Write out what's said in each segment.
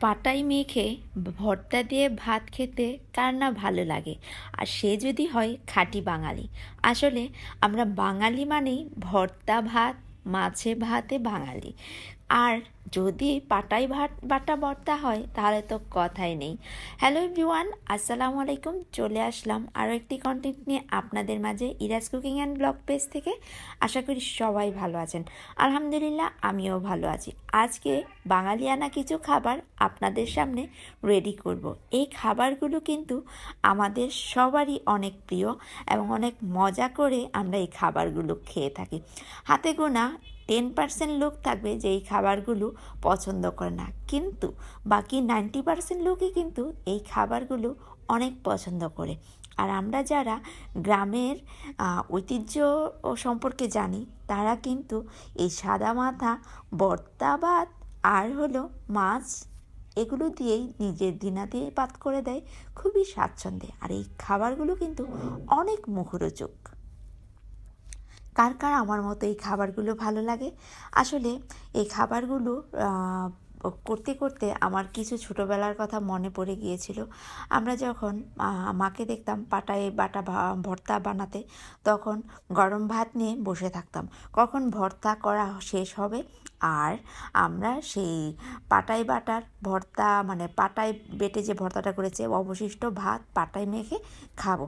পাটাই মেখে ভর্তা দিয়ে ভাত খেতে কার না ভালো লাগে। আর সে যদি হয় খাঁটি বাঙালি। আসলে আমরা বাঙালি মানেই ভর্তা ভাত, মাছে ভাতে বাঙালি। আর যদি পাটাই ভাত বাটা ভর্তা হয়, তাহলে তো কথাই নেই। হ্যালো এভরিওয়ান আসসালামু আলাইকুম। চলে আসলাম আরও একটি কন্টেন্ট নিয়ে আপনাদের মাঝে Iraj cooking and blog page থেকে। আশা করি সবাই ভালো আছেন। আলহামদুলিল্লাহ, আমিও ভালো আছি। আজকে বাঙালিয়ানা কিছু খাবার আপনাদের সামনে রেডি করব। এই খাবারগুলো কিন্তু আমাদের সবারই অনেক প্রিয় এবং অনেক মজা করে আমরা এই খাবারগুলো খেয়ে থাকি। হাতে গোনা টেন পার্সেন্ট লোক থাকবে যে এই খাবারগুলো পছন্দ করে না। কিন্তু বাকি নাইনটি পার্সেন্ট লোকই কিন্তু এই খাবারগুলো অনেক পছন্দ করে। আর আমরা যারা গ্রামের ঐতিহ্য সম্পর্কে জানি, তারা কিন্তু এই সাদা মাথা ভর্তা ভাত আর হলো মাছ, এগুলো দিয়েই নিজের দিনা দিয়ে পাত করে দেয়। খুবই স্বাচ্ছন্দ্যে। আর এই খাবারগুলো কিন্তু অনেক মুখরোচক। কার কার আমার মতো এই খাবারগুলো ভালো লাগে? আসলে এই খাবারগুলো করতে করতে আমার কিছু ছোটোবেলার কথা মনে পড়ে গিয়েছিল। আমরা যখন মাকে দেখতাম পাটায় বাটা ভর্তা বানাতে, তখন গরম ভাত নিয়ে বসে থাকতাম। কখন ভর্তা করা শেষ হবে আর আমরা সেই পাটাই বাটার ভর্তা মানে পাটায় বেটে যে ভর্তাটা করেছে, অবশিষ্ট ভাত পাটায় মেখে খাব।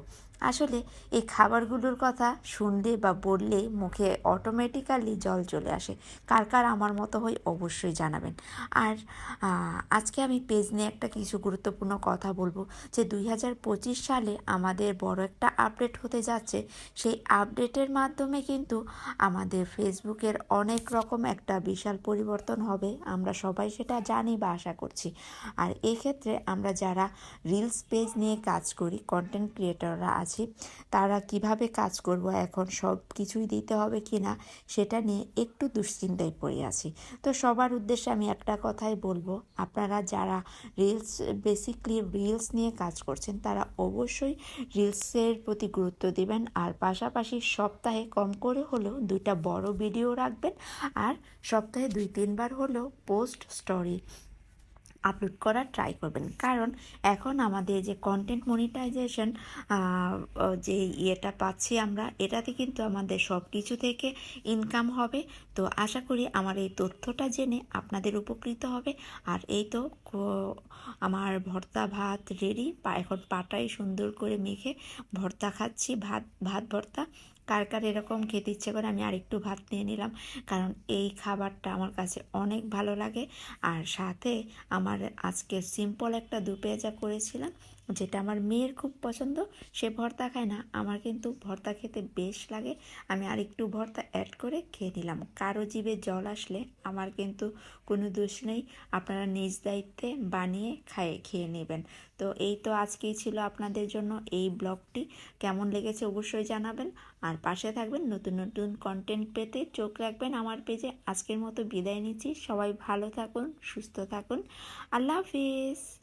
আসলে এই খাবারগুলোর কথা শুনলে বা বললে মুখে অটোমেটিক্যালি জল চলে আসে। কার কার আমার মতো হয় অবশ্যই জানাবেন। আর আজকে আমি পেজ নিয়ে একটা কিছু গুরুত্বপূর্ণ কথা বলব যে দুই হাজার পঁচিশ সালে আমাদের বড় একটা আপডেট হতে যাচ্ছে। সেই আপডেটের মাধ্যমে কিন্তু আমাদের ফেসবুকের অনেক রকম একটা বিশাল পরিবর্তন হবে, আমরা সবাই সেটা জানি বা আশা করছি। আর এক্ষেত্রে আমরা যারা রিলস পেজ নিয়ে কাজ করি কন্টেন্ট ক্রিয়েটররা আছি, তারা কীভাবে কাজ করব, এখন সব কিছুই দিতে হবে কি না সেটা নিয়ে একটু দুশ্চিন্তায় পড়ে আছি। তো সবার উদ্দেশ্যে আমি একটা কথাই বলব, আপনারা যারা রিলস বেসিকলি রিলস নিয়ে কাজ করছেন, তারা অবশ্যই রিলসের প্রতি গুরুত্ব দিবেন, আর পাশাপাশি সপ্তাহে কম করে হলেও দুইটা বড় ভিডিও রাখবেন, আর সপ্তাহে দুই তিনবার হলো পোস্ট স্টোরি। আপলোড করার ট্রাই করবেন। কারণ এখন আমাদের যে কন্টেন্ট মনিটাইজেশন যে ইয়েটা পাচ্ছি আমরা, এটাতে কিন্তু আমাদের সব কিছু থেকে ইনকাম হবে। তো আশা করি আমার এই তথ্যটা জেনে আপনাদের উপকৃত হবে। আর এই তো আমার ভর্তা ভাত রেডি এখন পাটাই সুন্দর করে মেখে ভর্তা খাচ্ছি। ভাত ভাত ভর্তা। কার কার এরকম খেতে ইচ্ছে করে আমি আরেকটু ভাত নিয়ে নিলাম। কারণ এই খাবারটা আমার কাছে অনেক ভালো লাগে। আর সাথে আমার আজকে সিম্পল একটা দু পেঁয়াজা করেছিলাম, যেটা আমার মেয়ের খুব পছন্দ, সে ভর্তা খায় না, আমার কিন্তু ভর্তা খেতে বেশ লাগে, আমি আরেকটু ভর্তা অ্যাড করে খেয়ে নিলাম। কারও জীবে জল আসলে আমার কিন্তু কোনো দোষ নেই, আপনারা নিজ দায়িত্বে বানিয়ে খায়ে, খেয়ে নেবেন। তো এই তো আজকেই ছিল আপনাদের জন্য এই ব্লগটি, কেমন লেগেছে অবশ্যই জানাবেন। আর পাশে থাকবেন নতুন নতুন কন্টেন্ট পেতে চোখ রাখবেন আমার পেজে আজকের মতো বিদায় নিচ্ছি। সবাই ভালো থাকুন, সুস্থ থাকুন। আল্লাহ হাফিজ।